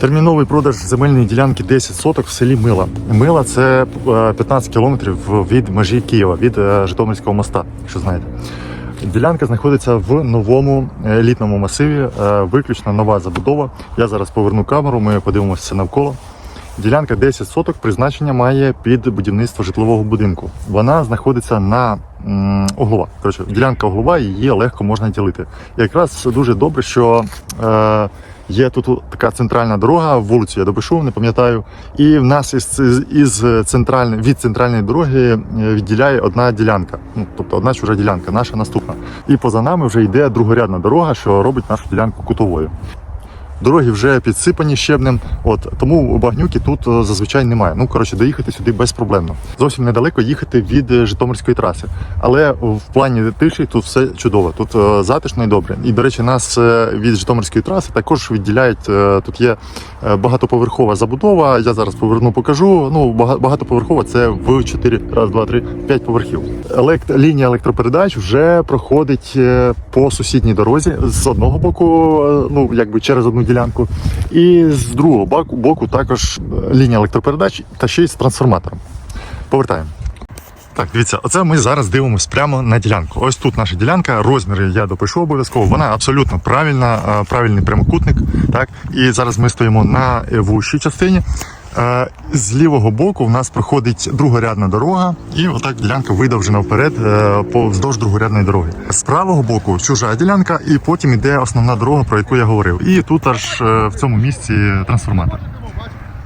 Терміновий продаж земельної ділянки 10 соток в селі Мила. Мила це е, 15 кілометрів від межі Києва, від е, Житомирського моста, якщо знаєте. Ділянка знаходиться в новому е, елітному масиві, е, виключно нова забудова. Я зараз поверну камеру, ми подивимося навколо. Ділянка 10 соток призначення має під будівництво житлового будинку. Вона знаходиться на углова. Коротше, ділянка углова, її легко можна ділити. І якраз дуже добре, що е, є тут така центральна дорога, вулицю я допишу, не пам'ятаю. І в нас із, із центральної від центральної дороги е, відділяє одна ділянка. Ну тобто одна чужа ділянка, наша наступна. І поза нами вже йде другорядна дорога, що робить нашу ділянку кутовою. Дороги вже підсипані щебнем, от тому багнюки тут е, зазвичай немає. Ну коротше, доїхати сюди безпроблемно. Зовсім недалеко їхати від е, Житомирської траси. Але в плані тиші тут все чудово. Тут е, затишно і добре. І до речі, нас від Житомирської траси також відділяють. Тут є багатоповерхова забудова. Я зараз поверну, покажу. Ну багатоповерхова це в 4, раз, два, три, п'ять поверхів. Елект... Лінія електропередач вже проходить по сусідній дорозі з одного боку, ну якби через одну ділянку, і з другого боку, боку також е, лінія електропередач та ще й з трансформатором. Повертаємо. Так, дивіться, оце ми зараз дивимося прямо на ділянку. Ось тут наша ділянка, розміри я допишу обов'язково. Вона абсолютно правильна, е, правильний прямокутник. Так, і зараз ми стоїмо на вущій частині. Е, З лівого боку в нас проходить другорядна дорога, і отак ділянка видовжена вперед е, по вздовж другорядної дороги. З правого боку чужа ділянка, і потім іде основна дорога, про яку я говорив. І тут аж е, в цьому місці трансформатор.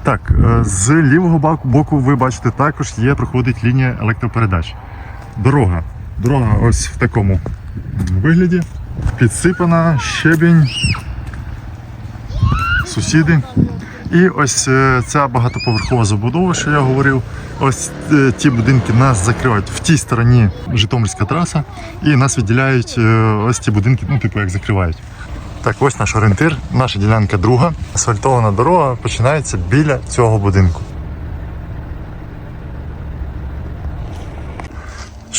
Так, з лівого боку ви бачите, також є, проходить лінія електропередач. Дорога. Дорога ось в такому вигляді. Підсипана, щебінь, сусіди. І ось е, ця багатоповерхова забудова, що я говорив. Ось е, ті будинки нас закривають в тій стороні Житомирська траса, і нас відділяють е, ось ті будинки, ну, типу, як закривають. Так, ось наш орієнтир, наша ділянка друга. Асфальтована дорога починається біля цього будинку.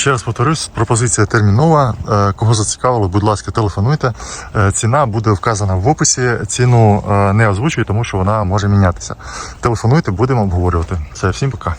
Ще раз повторюсь, пропозиція термінова. Е, Кого зацікавило, будь ласка, телефонуйте. Е, Ціна буде вказана в описі. Ціну е, не озвучую, тому що вона може мінятися. Телефонуйте, будемо обговорювати. Все, всім пока.